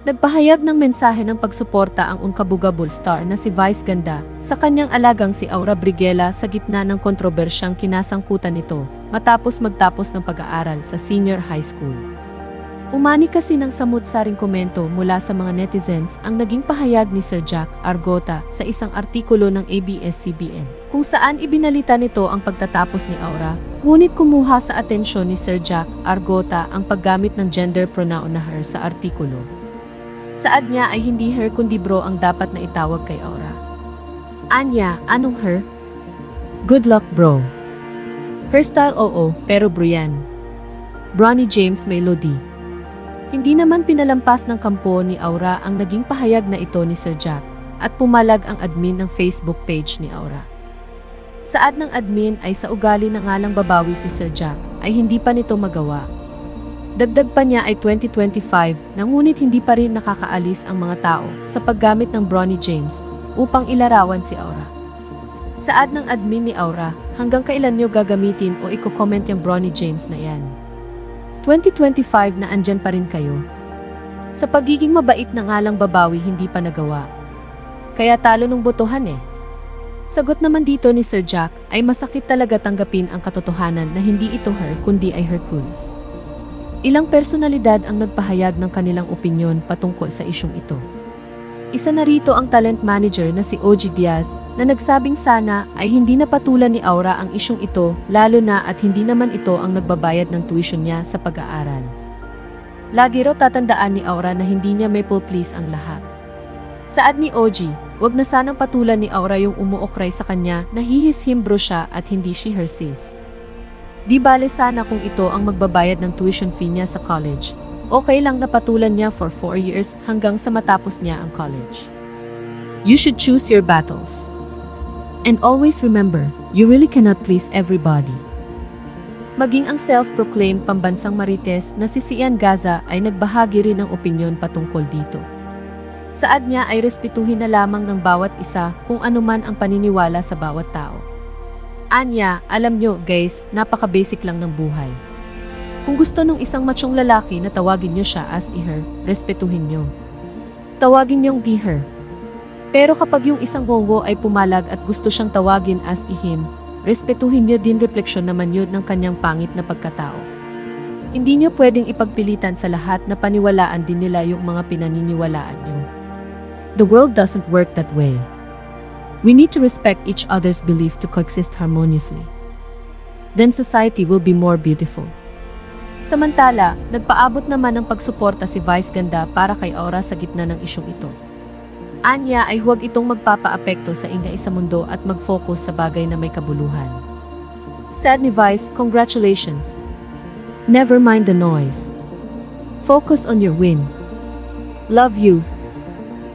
Nagpahayag ng mensahe ng pagsuporta ang unkabugabol star na si Vice Ganda sa kanyang alagang si Aura Briguela sa gitna ng kontrobersyang kinasangkutan nito matapos magtapos ng pag-aaral sa senior high school. Umani kasi ng samut-saring komento mula sa mga netizens ang naging pahayag ni Sir Jack Argota sa isang artikulo ng ABS-CBN kung saan ibinalita nito ang pagtatapos ni Aura, ngunit kumuha sa atensyon ni Sir Jack Argota ang paggamit ng gender pronoun na her sa artikulo. Saad niya ay hindi her kundi bro ang dapat na itawag kay Aura. Anya, anong her? Good luck bro. Hairstyle oo, pero bro yan. Bronny James Melody. Hindi naman pinalampas ng kampo ni Aura ang naging pahayag na ito ni Sir Jack at pumalag ang admin ng Facebook page ni Aura. Saad ng admin ay sa ugali ng ngalang babawi si Sir Jack ay hindi pa nito magawa. Dagdag pa niya ay 2025 na ngunit hindi pa rin nakakaalis ang mga tao sa paggamit ng Bronny James upang ilarawan si Aura. Saad ng admin ni Aura, hanggang kailan nyo gagamitin o i-comment yung Bronny James na yan? 2025 na andyan pa rin kayo. Sa pagiging mabait na ngalang babawi hindi pa nagawa. Kaya talo ng botohan eh. Sagot naman dito ni Sir Jack ay masakit talaga tanggapin ang katotohanan na hindi ito her kundi ay Hercules. Ilang personalidad ang nagpahayag ng kanilang opinyon patungkol sa isyong ito. Isa na rito ang talent manager na si OG Diaz na nagsabing sana ay hindi na patulan ni Aura ang isyong ito lalo na at hindi naman ito ang nagbabayad ng tuition niya sa pag-aaral. Lagi raw tatandaan ni Aura na hindi niya may please ang lahat. Saad ni OG, wag na sanang patulan ni Aura yung umuokray sa kanya na hihishimbro siya at hindi she her sis. Di bale sana kung ito ang magbabayad ng tuition fee niya sa college. Okay lang na patulan niya for 4 years hanggang sa matapos niya ang college. You should choose your battles. And always remember, you really cannot please everybody. Maging ang self-proclaimed pambansang marites na si Sian Gaza ay nagbahagi rin ng opinyon patungkol dito. Saad niya ay respetuhin na lamang ng bawat isa kung anuman ang paniniwala sa bawat tao. Anya, alam nyo guys, napaka-basic lang ng buhay. Kung gusto nung isang machong lalaki na tawagin nyo siya as i-her, respetuhin nyo. Tawagin niyong di-her. Pero kapag yung isang bongo ay pumalag at gusto siyang tawagin as i-him, respetuhin nyo din refleksyon naman yun ng kanyang pangit na pagkatao. Hindi nyo pwedeng ipagpilitan sa lahat na paniwalaan din nila yung mga pinaniniwalaan nyo. The world doesn't work that way. We need to respect each other's belief to coexist harmoniously. Then society will be more beautiful. Samantala, nagpaabot naman ng pagsuporta si Vice Ganda para kay Aura sa gitna ng isyong ito. Anya ay huwag itong magpapaapekto sa ingay sa mundo at mag-focus sa bagay na may kabuluhan. Said ni Vice, congratulations. Never mind the noise. Focus on your win. Love you,